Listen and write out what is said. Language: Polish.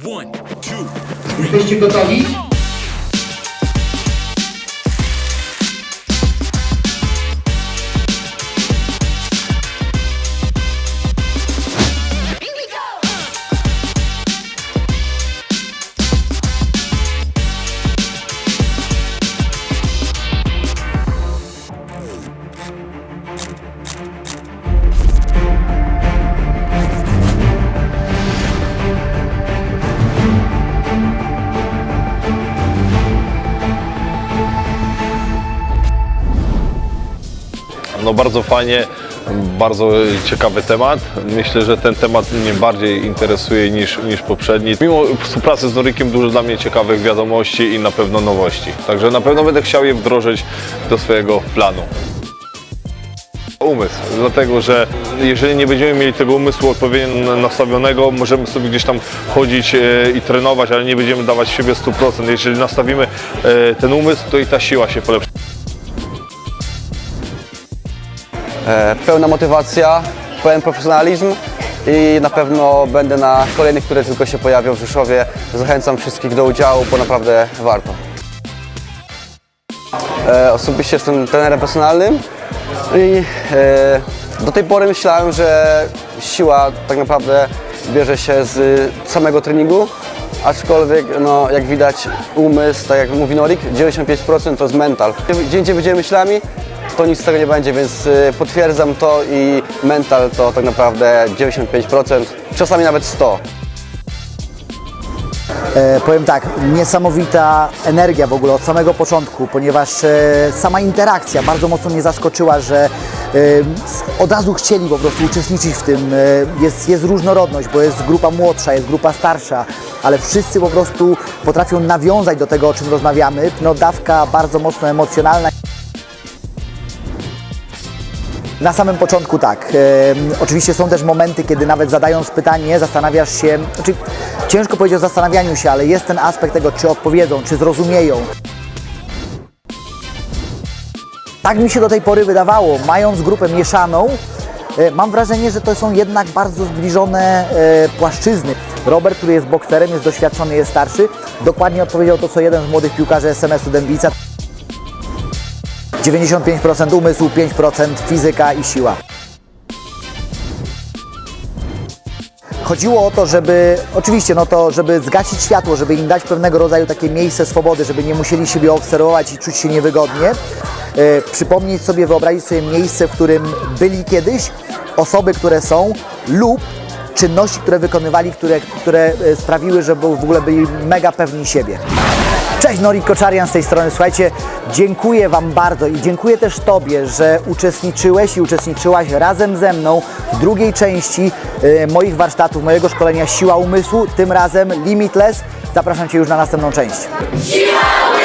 One, two, Jesteście gotowi? No bardzo fajnie, bardzo ciekawy temat. Myślę, że ten temat mnie bardziej interesuje niż, niż poprzedni. Mimo współpracy z Norykiem dużo dla mnie ciekawych wiadomości i na pewno nowości. Także na pewno będę chciał je wdrożyć do swojego planu. Umysł, dlatego że jeżeli nie będziemy mieli tego umysłu odpowiednio nastawionego, możemy sobie gdzieś tam chodzić e, i trenować, ale nie będziemy dawać siebie 100%. Jeżeli nastawimy e, ten umysł, to i ta siła się polepszy. Pełna motywacja, pełen profesjonalizm i na pewno będę na kolejnych, które tylko się pojawią w Rzeszowie. Zachęcam wszystkich do udziału, bo naprawdę warto. E, osobiście jestem trenerem personalnym i e, do tej pory myślałem, że siła tak naprawdę bierze się z samego treningu, aczkolwiek no, jak widać umysł, tak jak mówi Norik, 95% to jest mental. Gdzie indziej będziemy myślami, to nic z tego nie będzie, więc y, potwierdzam to i mental to tak naprawdę 95%, czasami nawet 100%. E, powiem tak, niesamowita energia w ogóle od samego początku, ponieważ e, sama interakcja bardzo mocno mnie zaskoczyła, że e, od razu chcieli po prostu uczestniczyć w tym. E, jest, jest różnorodność, bo jest grupa młodsza, jest grupa starsza, ale wszyscy po prostu potrafią nawiązać do tego, o czym rozmawiamy. No dawka bardzo mocno emocjonalna. Na samym początku tak. Oczywiście są też momenty, kiedy nawet zadając pytanie, zastanawiasz się, znaczy ciężko powiedzieć o zastanawianiu się, ale jest ten aspekt tego, czy odpowiedzą, czy zrozumieją. Tak mi się do tej pory wydawało, mając grupę mieszaną, e, mam wrażenie, że to są jednak bardzo zbliżone e, płaszczyzny. Robert, który jest bokserem, jest doświadczony, jest starszy, dokładnie odpowiedział to, co jeden z młodych piłkarzy SMS-u Dębica. 95% umysłu, 5% fizyka i siła. Chodziło o to, żeby, oczywiście, no to, żeby zgasić światło, żeby im dać pewnego rodzaju takie miejsce swobody, żeby nie musieli siebie obserwować i czuć się niewygodnie. E, przypomnieć sobie, wyobrazić sobie miejsce, w którym byli kiedyś, osoby, które są lub czynności, które wykonywali, które, które e, sprawiły, że w ogóle byli mega pewni siebie. Cześć, Nori Koczarian z tej strony. Słuchajcie, dziękuję Wam bardzo i dziękuję też Tobie, że uczestniczyłeś i uczestniczyłaś razem ze mną w drugiej części e, moich warsztatów, mojego szkolenia Siła Umysłu, tym razem Limitless. Zapraszam Cię już na następną część. Siła